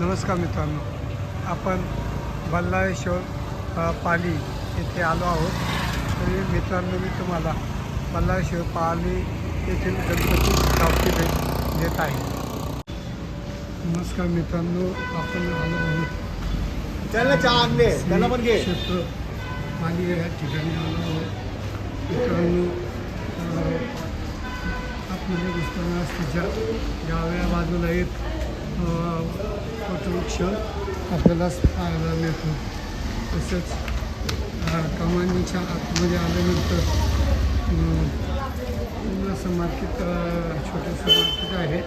नमस्कार मित्रांनो. आपण बल्लाळेश्वर पाली येथे आलो आहोत. तरी मित्रांनो मी तुम्हाला बल्लाळेश्वर पाली येथील गणपती गावची भेट देत आहे. नमस्कार मित्रांनो आपण आलो आहोत. क्षेत्र पाली या ठिकाणी आलो आहोत. मित्रांनो आतमध्ये घुसताना त्याच्या डाव्या बाजूला एक वटवृक्ष आपल्याला पाहायला मिळतो. तसंच कमानीच्या आतमध्ये आल्यानंतर असं मार्केट छोटंसं मार्केट आहे.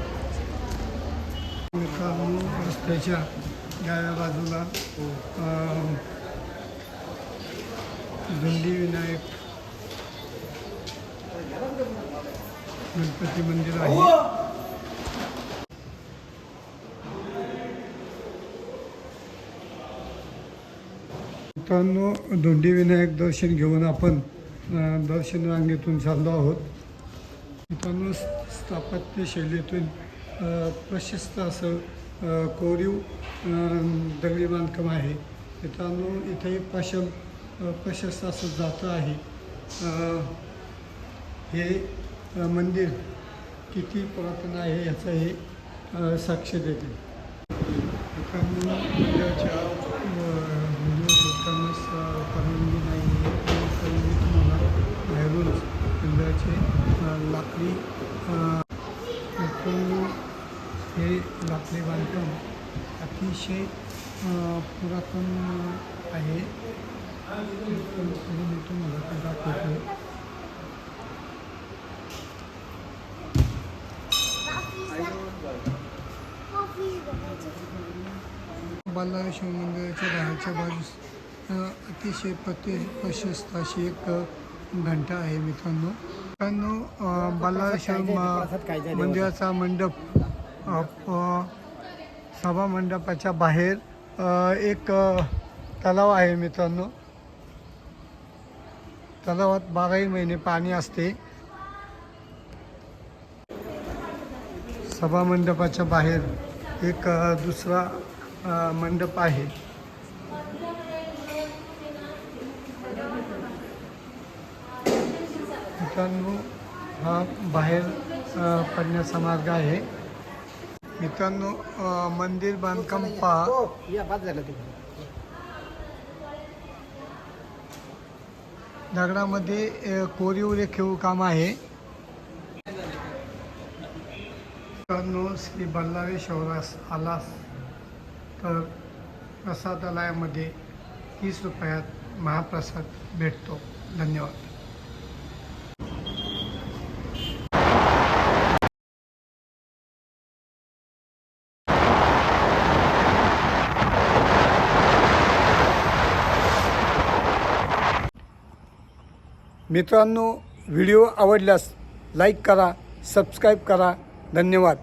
रस्त्याच्या डाव्या बाजूला धुंडी विनायक गणपती मंदिर आहे. मित्रांनो धोंडी विनायक दर्शन घेऊन आपण दर्शन रांगेतून चाललो आहोत. मित्रांनो स्थापत्य शैलीतून प्रशस्त असं कोरीव दगडी बांधकाम आहे. मित्रांनो इथे पाशम प्रशस्त असं जातं आहे. हे मंदिर किती पुरातन आहे याचं हे साक्ष देते. मित्रांनो करण्यास परवानगी नाही आहे. तरी तुम्हाला बाहेरूनच मंदिराचे लाकडी हे लाकडी बांधकाम अतिशय पुरातन आहे. मी तुम्हाला ते दाखवतो. बालाश्वर मंदिराच्या बाहेरच्या बाजूस अतिशय प्रति प्रशस्त अशी एक घंटा आहे मित्रांनो. मित्रांनो बालाश्रम मंदिराचा मंडप सभा मंडपाच्या बाहेर एक तलाव आहे मित्रांनो. तलावात बाराही महिने पाणी असते. सभा मंडपाच्या बाहेर एक दुसरा मंडप आहे. मित्रांनो हा बाहेर पडण्याचा मार्ग आहे. मित्रांनो मंदिर बांधकाम पहा. हो, दगडामध्ये कोरीव रेखीव काम आहे. मित्रांनो श्री बल्लाळेश्वरास आलास. तर प्रसादालयामध्ये तीस रुपयात महाप्रसाद भेटतो. धन्यवाद. मित्रांनो व्हिडिओ आवडल्यास लाईक करा सबस्क्राईब करा. धन्यवाद.